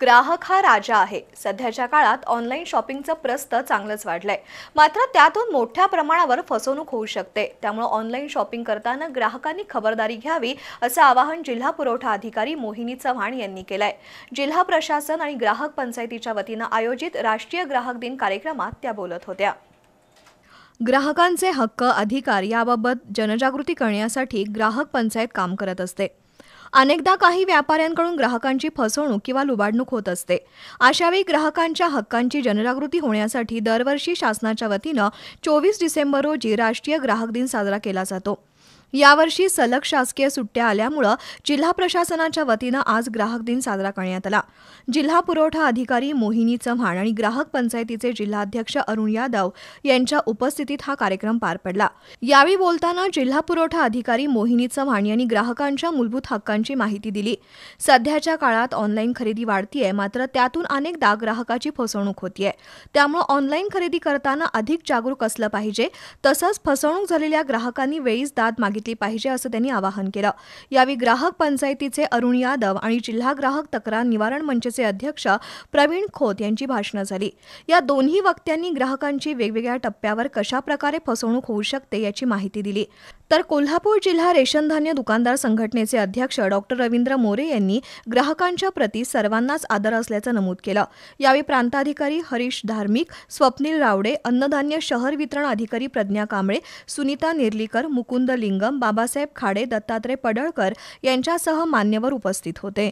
ग्राहक हा राजा आहे. सध्याच्या काळात ऑनलाईन शॉपिंगचं प्रस्त चांगलंच वाढलंय. मात्र त्यातून मोठ्या प्रमाणावर फसवणूक होऊ शकते. त्यामुळे ऑनलाईन शॉपिंग करताना ग्राहकांनी खबरदारी घ्यावी असं आवाहन जिल्हा पुरवठा अधिकारी मोहिनी चव्हाण यांनी केलंय. जिल्हा प्रशासन आणि ग्राहक पंचायतीच्या वतीनं आयोजित राष्ट्रीय ग्राहक दिन कार्यक्रमात त्या बोलत होत्या. ग्राहकांचे हक्क अधिकार याबाबत जनजागृती करण्यासाठी ग्राहक पंचायत काम करत असते. अनेकदा काही व्यापाऱ्यांकडून ग्राहकांची फसवणूक किंवा लुबाडणूक होत असते. अशावेळी ग्राहकांच्या हक्कांची जनजागृती होण्यासाठी दरवर्षी शासनाच्या वतीनं चोवीस डिसेंबर रोजी राष्ट्रीय ग्राहक दिन साजरा केला जातो. यावर्षी सलग शासकीय सुट्ट्या आल्यामुळं जिल्हा प्रशासनाच्या वतीनं आज ग्राहक दिन साजरा करण्यात आला. जिल्हा पुरवठा अधिकारी मोहिनी चव्हाण आणि ग्राहक पंचायतीचे जिल्हाध्यक्ष अरुण यादव यांच्या उपस्थितीत हा कार्यक्रम पार पडला. यावेळी बोलताना जिल्हा पुरवठा अधिकारी मोहिनी चव्हाण यांनी ग्राहकांच्या मूलभूत हक्कांची माहिती दिली. सध्याच्या काळात ऑनलाईन खरेदी वाढतीये मात्र त्यातून अनेकदा ग्राहकाची फसवणूक होतीये. त्यामुळे ऑनलाईन खरेदी करताना अधिक जागरूक असलं पाहिजे. तसंच फसवणूक झालेल्या ग्राहकांनी वेळीच दाद मागितली पाहिजे असं त्यांनी आवाहन केलं. यावेळी ग्राहक पंचायतीचे अरुण यादव आणि जिल्हा ग्राहक तक्रार निवारण मंचचे अध्यक्ष प्रवीण खोत यांची भाषणं झाली. या दोन्ही वक्त्यांनी ग्राहकांची वेगवेगळ्या टप्प्यावर कशा प्रकारे फसवणूक होऊ शकते याची माहिती दिली. तर कोल्हापूर जिल्हा रेशन धान्य दुकानदार संघटनेचे अध्यक्ष डॉक्टर रवींद्र मोरे यांनी ग्राहकांच्या प्रती सर्वांनाच आदर असल्याचं नमूद केलं. यावेळी प्रांताधिकारी हरीश धार्मिक स्वप्नील रावडे अन्नधान्य शहर वितरण अधिकारी प्रज्ञा कांबळे सुनीता निर्लीकर मुकुंद लिंगम बाबासाहेब खाडे दत्तात्रय पडळकर यांच्यासह मान्यवर उपस्थित होते.